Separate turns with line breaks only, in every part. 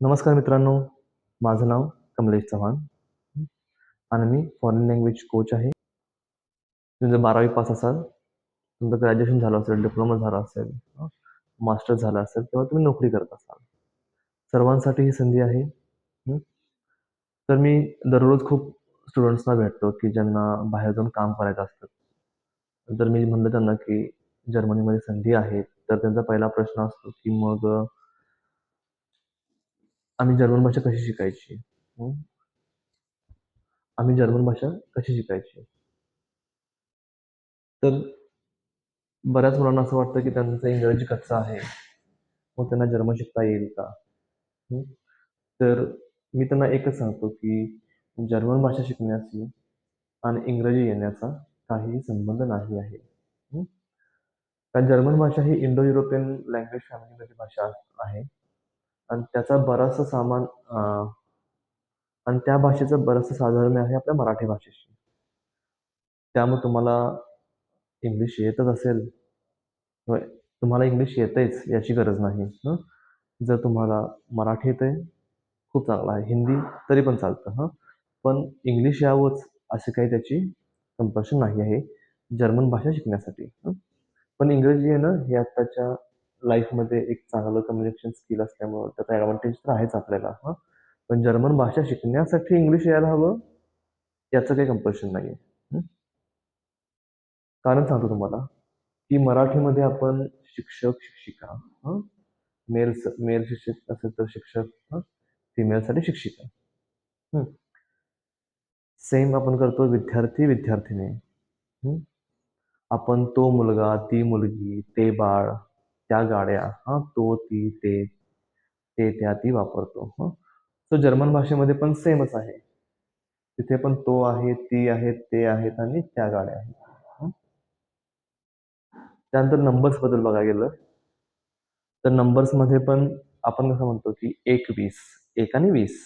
नमस्कार मित्रांनो माझं नाव कमलेश चव्हाण आणि मी फॉरेन लँग्वेज कोच आहे. तुम्ही जर बारावी पास असाल तुमचं ग्रॅज्युएशन झालं असेल डिप्लोमा झाला असेल मास्टर झाला असेल किंवा तुम्ही नोकरी करत असाल. सर्वांसाठी ही संधी आहे. तर मी दररोज खूप स्टुडंट्सना भेटतो की ज्यांना बाहेर जाऊन काम करायचं असतं. तर मी म्हणलं त्यांना की जर्मनीमध्ये संधी आहे तर त्यांचा पहिला प्रश्न असतो की मग आम्ही जर्मन भाषा कशी शिकायची? आम्ही जर्मन भाषा कशी शिकायची? तर बऱ्याच मुलांना असं वाटतं की त्यांचं इंग्रजी कच्चा आहे. मग त्यांना जर्मन शिकता येईल का? तर मी त्यांना एकच सांगतो की जर्मन भाषा शिकण्याची आणि इंग्रजी येण्याचा काहीही संबंध नाही आहे. कारण जर्मन भाषा ही इंडो युरोपियन लँग्वेज फॅमिलीमध्ये भाषा आहे. आणि त्याचा बराचसा सामान आणि त्या भाषेचं बरंचसं साधर्म्य आहे आपल्या मराठी भाषेशी. त्यामुळे तुम्हाला इंग्लिश येतच असेल. तुम्हाला इंग्लिश येतेच याची गरज नाही. हं? जर तुम्हाला मराठी येते खूप चांगलं आहे. हिंदी तरी पण चालतं. हं? पण इंग्लिश यावंच असे काही त्याची कंपल्शन नाही आहे. जर्मन भाषा शिकण्यासाठी. पण इंग्रजी येणं हे आत्ताच्या लाईफमध्ये एक चांगलं कम्युनिकेशन स्किल असल्यामुळं त्याचा ॲडव्हान्टेज तर आहेच आपल्याला हं? पण जर्मन भाषा शिकण्यासाठी इंग्लिश यायला हवं याचं काही कंपल्शन नाही आहे कारण सांगतो तुम्हाला की मराठीमध्ये आपण शिक्षक शिक्षिका हं? मेल्स मेल शिक्षक असेल तर शिक्षक हं? फिमेलसाठी शिक्षिका सेम आपण करतो विद्यार्थी विद्यार्थिनी आपण तो मुलगा ती मुलगी ते बाळ त्या गाड्या हां तो ती ते ते त्या ती वापरतो. हं? तर जर्मन भाषेमध्ये पण सेमच आहे. तिथे पण तो आहे ती आहेत ते आहेत आणि त्या गाड्या आहेत. हं? त्यानंतर नंबर्सबद्दल बघायला गेलं तर नंबर्समध्ये पण आपण कसं म्हणतो की एक वीस एक आणि वीस.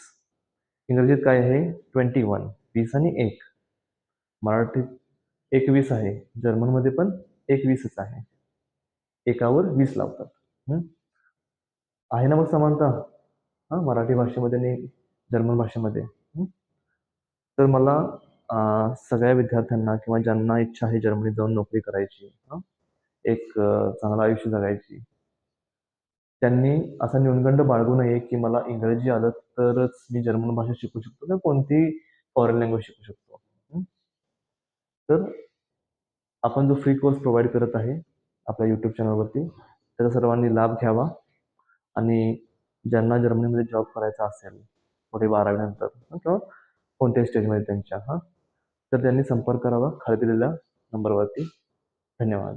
इंग्रजीत काय आहे? ट्वेंटी वन वीस आणि एक. मराठीत एकवीस आहे. जर्मनमध्ये पण एकवीसच आहे. एकावर वीस लावतात. आहे ना मग समानता? हां मराठी भाषेमध्ये आणि जर्मन भाषेमध्ये. तर मला सगळ्या विद्यार्थ्यांना किंवा ज्यांना इच्छा आहे जर्मनीत जाऊन नोकरी करायची एक चांगलं आयुष्य जगायची त्यांनी असा न्यूनगंड बाळगू नये की मला इंग्रजी आलं तरच मी जर्मन भाषा शिकू शकतो किंवा कोणतीही फॉरेन लँग्वेज शिकू शकतो. तर आपण जो फ्री कोर्स प्रोव्हाइड करत आहे आपल्या यूट्यूब चॅनलवरती त्याचा सर्वांनी लाभ घ्यावा. आणि ज्यांना जर्मनीमध्ये जॉब करायचा असेल पुढे बारावीनंतर किंवा कोणत्याही स्टेजमध्ये त्यांच्या हां तर त्यांनी संपर्क करावा. खाली दिलेल्या नंबरवरती धन्यवाद.